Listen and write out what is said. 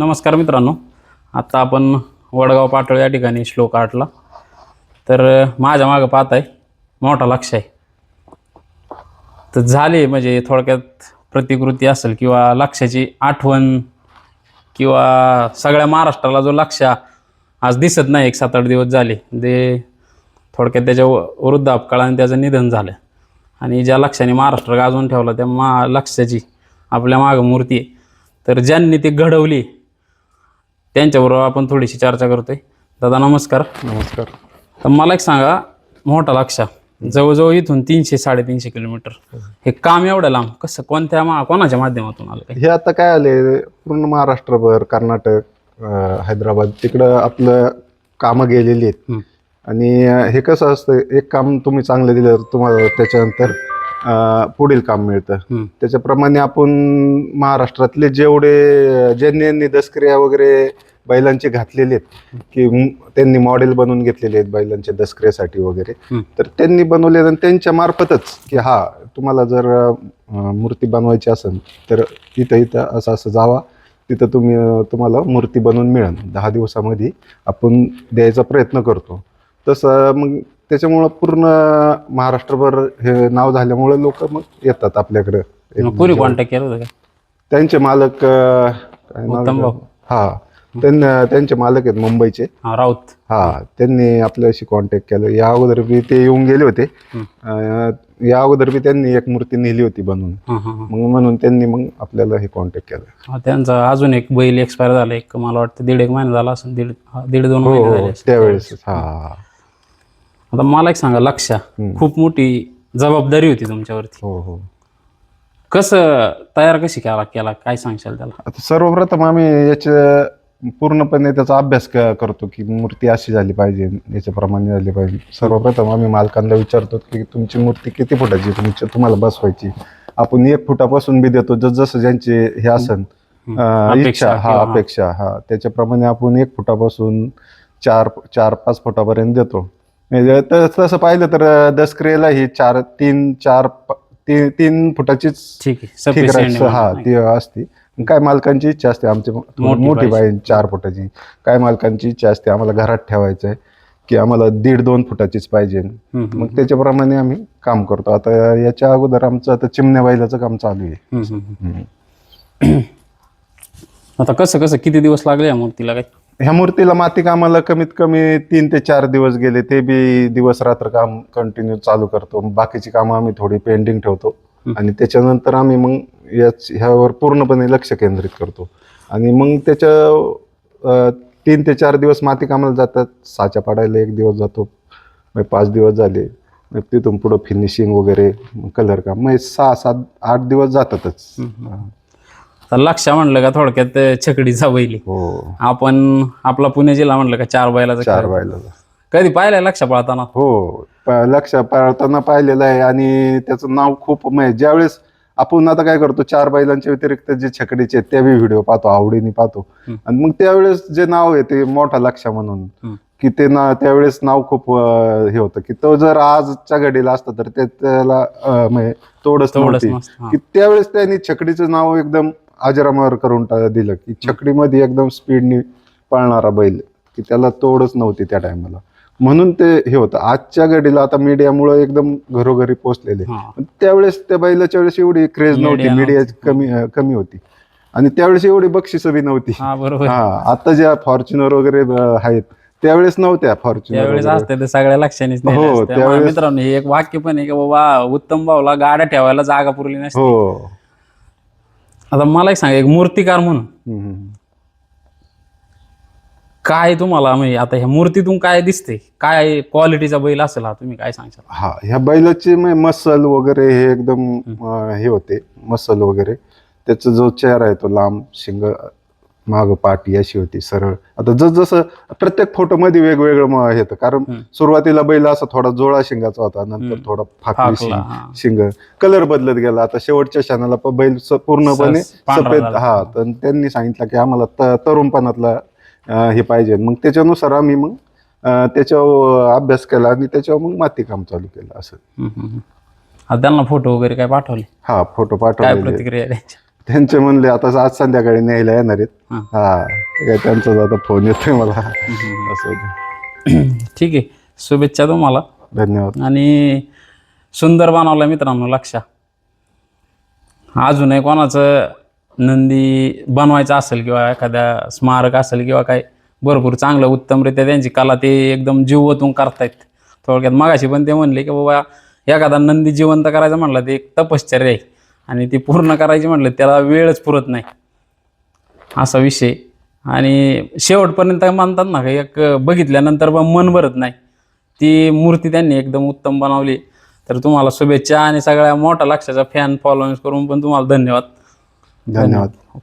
नमस्कार मित्रांनो. आत्ता आपण वडगाव पाटळ या ठिकाणी श्लोक आठला. तर माझ्या मागं पाहत आहे मोठा लक्ष आहे. तर झाले म्हणजे थोडक्यात प्रतिकृती असेल किंवा लक्षाची आठवण किंवा सगळ्या महाराष्ट्राला जो लक्ष आज दिसत नाही एक सात आठ दिवस झाले ते थोडक्यात त्याच्या वृद्धापकाळाने त्याचं निधन झालं. आणि ज्या लक्षाने महाराष्ट्र गाजवून ठेवला त्या मा लक्षाची आपल्या मागं मूर्ती आहे. तर ज्यांनी ती घडवली त्यांच्याबरोबर आपण थोडीशी चर्चा करतोय. दादा नमस्कार. नमस्कार. तर मला एक सांगा मोठा लक्षा जवळजवळ इथून तीनशे साडेतीनशे किलोमीटर. हे काम एवढं लांब कसं कोणत्या मा कोणाच्या माध्यमातून आलं काय हे आता काय आले पूर्ण महाराष्ट्रभर कर्नाटक अं, हैदराबाद तिकडं आपलं कामं गेलेली आहेत. हम्म. आणि अं, हे कसं असतं एक काम तुम्ही चांगलं दिलं तर तुम्हाला त्याच्यानंतर पुढील काम मिळतं. त्याच्याप्रमाणे आपण महाराष्ट्रातले जेवढे ज्यांनी यांनी दसक्रिया वगैरे बैलांचे घातलेले आहेत की त्यांनी मॉडेल बनवून घेतलेले आहेत बैलांच्या दसक्रियासाठी वगैरे. तर त्यांनी बनवले आणि त्यांच्या मार्फतच की हा तुम्हाला जर मूर्ती बनवायची असेल तर इथं इथं असं असं जावा तिथं तुम्ही तुम्हाला मूर्ती बनवून मिळेल दहा दिवसामध्ये आपण द्यायचा प्रयत्न करतो तसं मग त्याच्यामुळं पूर्ण महाराष्ट्रभर हे नाव झाल्यामुळे लोक मग येतात आपल्याकडं. मग पुरी कॉन्टॅक्ट केलं होतं का? त्यांचे मालक अं, काय नाव उत्तम आहे? भाऊ. हा. त्यांना त्यांचे मालक आहेत मुंबईचे. हा राऊत. हा त्यांनी आपल्याशी कॉन्टॅक्ट केलं. या अगोदर बी ते येऊन गेले होते. अं, या अगोदर बी त्यांनी एक मूर्ती नेली होती बनवून. हां हां हां. मग म्हणून त्यांनी मग आपल्याला हे कॉन्टॅक्ट केलं. हा, त्यांचा अजून एक बैल एक्सपायर झाला. एक मला वाटतं दीड एक महिना झाला असेल. दीड हा, दीड दोन हो महिने हो. झाले असतील. त्यावेळेस हा. आता मला एक सांगा लक्षा खूप मोठी जबाबदारी होती तुमच्यावरती. हो हो. कसं तयार कशी केला केला? काय सांगशाल त्याला? आता सर्वप्रथम आम्ही याच्या पूर्णपणे त्याचा अभ्यास क- करतो की मूर्ती अशी झाली पाहिजे याच्याप्रमाणे झाली पाहिजे. सर्वप्रथम आम्ही मालकांना विचारतो की तुमची मूर्ती किती फुटाची तुमची तुम्हाला बसवायची. आपण एक फुटापासून बी देतो जस जसं ज्यांचे हे असन अं, अपेक्षा इच्छा हा किंवा- अपेक्षा हा. त्याच्याप्रमाणे आपण एक फुटापासून चार चार पाच फुटापर्यंत देतो. म्हणजे तसं पाहिलं तर अं, दसक्रियेला ही चार तीन चार प- तीन तीन फुटाचीच ठीक आहे ठीक सफिशियंट आहे, हा ती असते. काय मालकांची इच्छा असते आमची मोठी मोठी पाहिजे. पाहिजे चार फुटाची. काय मालकांची इच्छा असते आम्हाला घरात ठेवायचं आहे की आम्हाला दीड दोन फुटाचीच पाहिजे. मग त्याच्याप्रमाणे आम्ही काम करतो. आता याच्या अगोदर आमचं आता चिमण्या बैलाचं काम चालू आहे. हम्म. आता कसं कसं किती दिवस लागले या मूर्तीला काय ह्या मूर्तीला माती कामाला कमीत कमी तीन ते चार दिवस गेले ते बी दिवस रात्र काम कंटिन्यू चालू करतो. बाकीची कामं आम्ही थोडी पेंडिंग ठेवतो. आणि त्याच्यानंतर आम्ही मग याच ह्यावर पूर्णपणे लक्ष केंद्रित करतो. आणि मग त्याच्या तीन ते चार दिवस माती कामाला जातात. साच्या पाडायला एक दिवस जातो. मग पाच दिवस झाले. मग तिथून पुढं फिनिशिंग वगैरे कलर काम. मग सहा सात आठ दिवस जातातच. तर लक्षा म्हणलं का थोडक्यात छकडीचा बैली हो. आपण आपला पुणे जिल्हा म्हणलं का चार बैलाचा चार. बायला कधी पाहिलंय लक्ष पळताना? हो प- लक्ष पाळताना पाहिलेलं आहे आणि त्याचं नाव खूप म्हणजे ज्यावेळेस आपण आता काय करतो चार बैलांच्या व्यतिरिक्त जे छकडीचे आहेत ते बी व्हिडिओ पाहतो आवडीने पाहतो. आणि मग त्यावेळेस जे नाव आहे ते मोठा लक्ष म्हणून. की ते ना त्यावेळेस नाव खूप अं, हे होतं की तो जर आजच्या घडीला असता तर ते त्याला अं, म्हणजे तोडच तेवढंच नव्हती. मस्त हा. की त्यावेळेस त्यांनी छकडीचं नाव एकदम अजरामर करून दिलं की छकडीमध्ये एकदम स्पीडनी पळणारा बैल की त्याला तोडच नव्हती त्या टायमाला म्हणून ते हे होतं. आजच्या घडीला आता मीडियामुळे एकदम घरोघरी पोहोचलेले. त्यावेळेस त्या बैलाच्या वेळेस एवढी क्रेज नव्हती. मीडिया कमी कमी होती. आणि त्यावेळेस एवढी बक्षिसं बी नव्हती. हा आता ज्या फॉर्च्युनर वगैरे आहेत त्यावेळेस नव्हत्या फॉर्च्युनर सगळ्या लक्षानेच हो, त्यावेळेस- मित्रांनो हे एक वाक्य पण आहे की बाबा उत्तम भाऊला गाड्या ठेवायला जागा पुरली नसते. हो. आता मला एक सांगा एक मूर्तिकार म्हणून. काय तुम्हाला म्हणजे आता ह्या मूर्तीतून काय दिसते काय क्वालिटीचा बैल असेल हा तुम्ही काय सांगशाल? हा ह्या बैलाचे मसल वगैरे हे एकदम हे होते मसल वगैरे. त्याचा जो चेहरा आहे तो लांब शिंग माग पाठी अशी होती सरळ. आता जस जसं प्रत्येक फोटो मध्ये वेगवेगळं म- हे होतं. कारण सुरुवातीला बैल असा थोडा जोळा शिंगाचा होता नंतर थोडा फाकली शिंग. शिंग. कलर बदलत गेला. आता शेवटच्या क्षणाला बैल पूर्णपणे सफेद. हा तर त्यांनी सांगितलं की आम्हाला तरुणपणातला हे पाहिजे. मग त्याच्यानुसार आम्ही मग त्याच्यावर अभ्यास केला आणि त्याच्यावर मग माती काम चालू केलं असं. त्यांना फोटो वगैरे काय पाठवले? हा फोटो पाठवले प्रतिक्रिया त्यांची? त्यांचे म्हणले आता आज संध्याकाळी न्यायला येणार आहेत. हां. हा काय त्यांचाच आता फोन येतोय मला. असं होतं. ठीक आहे. शुभेच्छा तुम्हाला. धन्यवाद. आणि सुंदर बनवलं मित्रांनो लक्षा. अजूनही कोणाचं नंदी बनवायचं असेल किंवा एखाद्या स्मारक असेल किंवा काय भरपूर चांगलं उत्तमरित्या त्यांची कला ते एकदम जीव ओतून करतायत. थोडक्यात मागाशी पण ते म्हणले की बाबा एखादा नंदी जिवंत करायचं म्हटलं ते एक तपश्चर्या आहे. आणि ती पूर्ण करायची म्हटलं त्याला वेळच पुरत नाही. असा विषय. आणि शेवटपर्यंत मानतात ना का एक बघितल्यानंतर मन भरत नाही. ती मूर्ती त्यांनी एकदम उत्तम बनवली. तर तुम्हाला शुभेच्छा आणि सगळ्या मोठ्या लक्षाचा फॅन फॉलोअर्स करून पण तुम्हाला धन्यवाद. धन्यवाद.